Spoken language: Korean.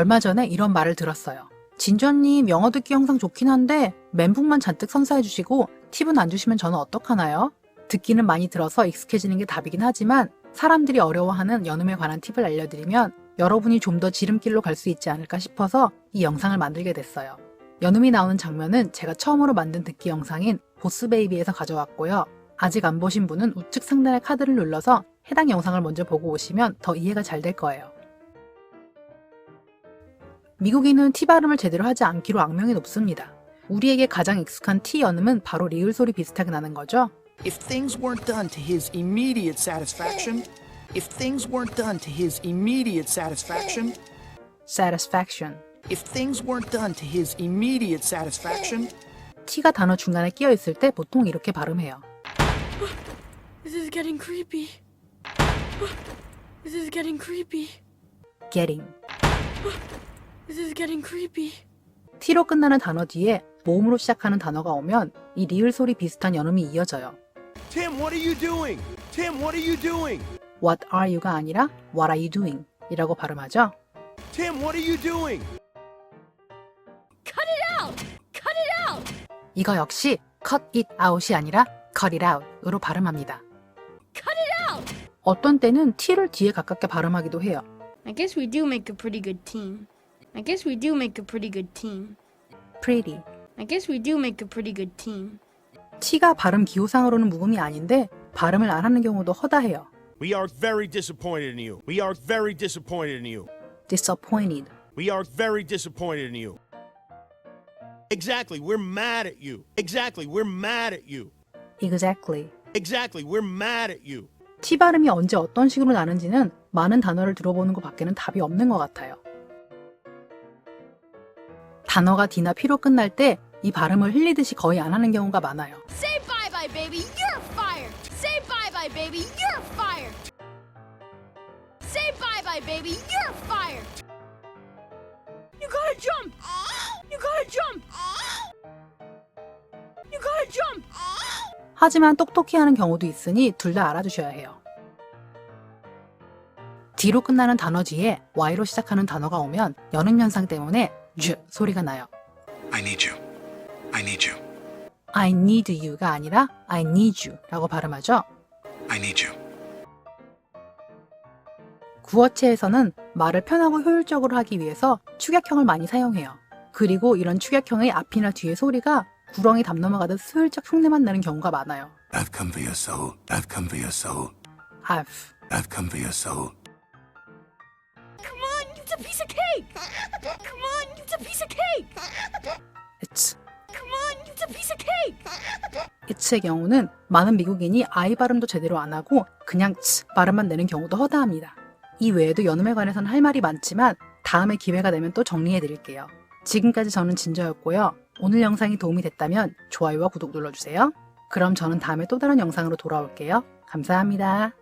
얼마 전에 이런 말을 들었어요. 진주언님 영어 듣기 영상 좋긴 한데 멘붕만 잔뜩 선사해주시고 팁은 안 주시면 저는 어떡하나요? 듣기는 많이 들어서 익숙해지는 게 답이긴 하지만 사람들이 어려워하는 연음에 관한 팁을 알려드리면 여러분이 좀 더 지름길로 갈 수 있지 않을까 싶어서 이 영상을 만들게 됐어요. 연음이 나오는 장면은 제가 처음으로 만든 듣기 영상인 보스베이비에서 가져왔고요. 아직 안 보신 분은 우측 상단의 카드를 눌러서 해당 영상을 먼저 보고 오시면 더 이해가 잘 될 거예요. 미국인은 T 발음을 제대로 하지 않기로 악명이 높습니다. 우리에게 가장 익숙한 T 연음은 바로 리을 소리 비슷하게 나는 거죠. If things weren't done to his immediate satisfaction, if things weren't done to his immediate satisfaction, satisfaction. if things weren't done to his immediate satisfaction, T가 단어 중간에 끼어 있을 때 보통 이렇게 발음해요. This is getting creepy. This is getting creepy. getting. This is getting creepy. T로 끝나는 단어 뒤에 모음으로 시작하는 단어가 오면 이 리을 소리 비슷한 연음이 이어져요. Tim, what are you doing? Tim, what are you doing? What are you가 아니라 What are you doing? 이라고 발음하죠. Tim, what are you doing? Cut it out! Cut it out! 이거 역시 cut it out이 아니라 cut it out으로 발음합니다. Cut it out! 어떤 때는 T를 뒤에 가깝게 발음하기도 해요. I guess we do make a pretty good team. I guess we do make a pretty good team. pretty. I guess we do make a pretty good team. T가 발음 기호상으로는 무음이 아닌데 발음을 안 하는 경우도 허다해요. We are very disappointed in you. We are very disappointed in you. disappointed. We are very disappointed in you. Exactly, we're mad at you. Exactly, we're mad at you. exactly. Exactly, we're mad at you. T 발음이 언제 어떤 식으로 나는지는 많은 단어를 들어보는 것 밖에는 답이 없는 것 같아요. 단어가 D나 P로 끝날 때 이 발음을 흘리듯이 거의 안 하는 경우가 많아요. Say bye bye, baby. You're fired. Say bye bye, baby. You're fired. Say bye bye, baby. You're fired. You gotta jump. You gotta jump. You gotta jump. 하지만 똑똑히 하는 경우도 있으니 둘 다 알아두셔야 해요. D로 끝나는 단어 뒤에 Y로 시작하는 단어가 오면 연음 현상 때문에 즈 소리가 나요. I need you. I need you. I need you가 아니라 I need you 라고 발음하죠. I need you. 구어체에서는 말을 편하고 효율적으로 하기 위해서 축약형을 많이 사용해요. 그리고 이런 축약형의 앞이나 뒤에 소리가 구렁이 담 넘어가듯 슬쩍 흉내만 나는 경우가 많아요. I've come for your soul. I've come for your soul. I've. I've come for your soul. Come on, it's a piece of cake. Come on, it's의 경우는 많은 미국인이 I 발음도 제대로 안 하고 그냥 츠 발음만 내는 경우도 허다합니다. 이 외에도 연음에 관해서는 할 말이 많지만 다음에 기회가 되면 또 정리해 드릴게요. 지금까지 저는 진저였고요. 오늘 영상이 도움이 됐다면 좋아요와 구독 눌러주세요. 그럼 저는 다음에 또 다른 영상으로 돌아올게요. 감사합니다.